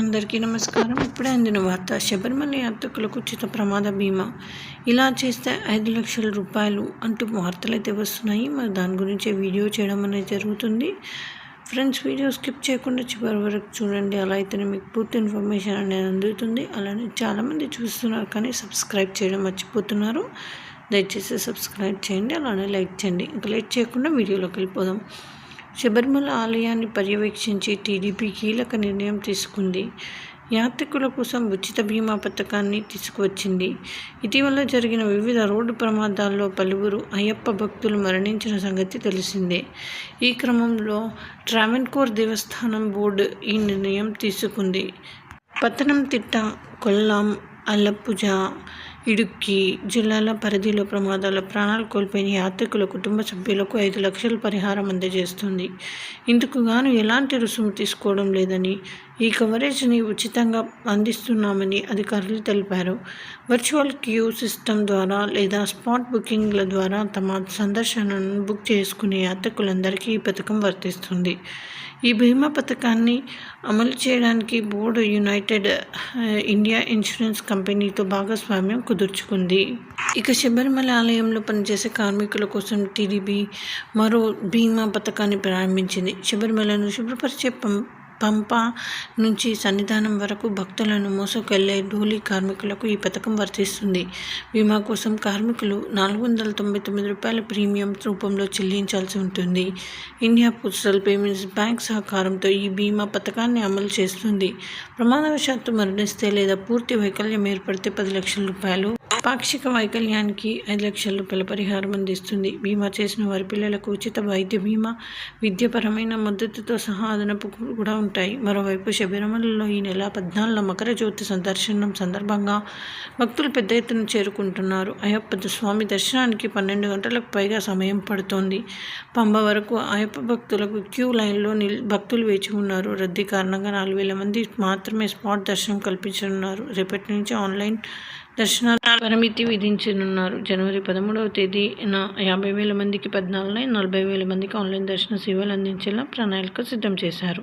అందరికీ నమస్కారం. ఇప్పుడే అందిన వార్త శబరిమల యాత్రికులకు ఉచిత ప్రమాద బీమా. ఇలా చేస్తే ఐదు లక్షల రూపాయలు అంటూ వార్తలు అయితే వస్తున్నాయి. మరి దాని గురించి వీడియో చేయడం అనేది జరుగుతుంది. ఫ్రెండ్స్ వీడియో స్కిప్ చేయకుండా చివరి వరకు చూడండి. అలా అయితేనే మీకు పూర్తి ఇన్ఫర్మేషన్ అనేది అందుతుంది. అలానే చాలామంది చూస్తున్నారు కానీ సబ్స్క్రైబ్ చేయడం మర్చిపోతున్నారు. దయచేసి సబ్స్క్రైబ్ చేయండి అలానే లైక్ చేయండి. ఇంకా లేట్ చేయకుండా వీడియోలోకి వెళ్ళిపోదాం. శబరిమల ఆలయాన్ని పర్యవేక్షించి టీడీపీ కీలక నిర్ణయం తీసుకుంది. యాత్రికుల కోసం ఉచిత బీమా పథకాన్ని తీసుకువచ్చింది. ఇటీవల జరిగిన వివిధ రోడ్డు ప్రమాదాల్లో పలువురు అయ్యప్ప భక్తులు మరణించిన సంగతి తెలిసిందే. ఈ క్రమంలో ట్రావెన్కోర్ దేవస్థానం బోర్డు ఈ నిర్ణయం తీసుకుంది. పతనంతిట్ట కొల్లాం అల్లప్పుజ ఇడుక్కి జిల్లాల పరిధిలో ప్రమాదాల ప్రాణాలు కోల్పోయిన యాత్రికుల కుటుంబ సభ్యులకు ఐదు లక్షల పరిహారం అందజేస్తుంది. ఇందుకు గాను ఎలాంటి రుసుము తీసుకోవడం లేదని ఈ కవరేజ్ని ఉచితంగా అందిస్తున్నామని అధికారులు తెలిపారు. వర్చువల్ క్యూ సిస్టమ్ ద్వారా లేదా స్పాట్ బుకింగ్ల ద్వారా తమ సందర్శనను బుక్ చేసుకునే యాత్రికులందరికీ ఈ పథకం వర్తిస్తుంది. ఈ బీమా పథకాన్ని అమలు చేయడానికి బోర్డు యునైటెడ్ ఇండియా ఇన్సూరెన్స్ కంపెనీతో భాగస్వామ్యం కుదుర్చుకుంది. ఇక శబరిమల ఆలయంలో పనిచేసే కార్మికుల కోసం టీడీబీ మరో బీమా పథకాన్ని ప్రారంభించింది. శబరిమలను శుభ్రపరిచే పంప నుంచి సన్నిధానం వరకు భక్తులను మోసుకెళ్ళే డోలీ కార్మికులకు ఈ పథకం వర్తిస్తుంది. బీమా కోసం కార్మికులు నాలుగు వందల తొంభై తొమ్మిది రూపాయల ప్రీమియం రూపంలో చెల్లించాల్సి ఉంటుంది. ఇండియా పోస్టల్ పేమెంట్స్ బ్యాంక్ సహకారంతో ఈ బీమా పథకాన్ని అమలు చేస్తుంది. ప్రమాదవశాత్తు మరణిస్తే లేదా పూర్తి వైకల్యం ఏర్పడితే పది లక్షల రూపాయలు పాక్షిక వైకల్యానికి ఐదు లక్షల రూపాయల పరిహారం అందిస్తుంది. బీమా చేసిన వారి పిల్లలకు ఉచిత వైద్య బీమా విద్యపరమైన మద్దతుతో సహా అదనపు కూడా ఉంటాయి. మరోవైపు శబరిమలలో ఈ నెల పద్నాలుగున మకర జ్యోతి సందర్శనం సందర్భంగా భక్తులు పెద్ద ఎత్తున చేరుకుంటున్నారు. అయ్యప్ప స్వామి దర్శనానికి పన్నెండు గంటలకు పైగా సమయం పడుతోంది. పంబ వరకు అయ్యప్ప భక్తులకు క్యూ లైన్లో నిల్ భక్తులు వేచి ఉన్నారు. రద్దీ కారణంగా నాలుగు వేల మంది మాత్రమే స్పాట్ దర్శనం కల్పించనున్నారు. రేపటి నుంచి ఆన్లైన్ దర్శనాల పరిమితి విధించనున్నారు. జనవరి పదమూడవ తేదీన యాభై వేల మందికి పద్నాలుగు నలభై వేల మందికి ఆన్లైన్ దర్శన సేవలు అందించేలా ప్రణాళిక సిద్ధం చేశారు.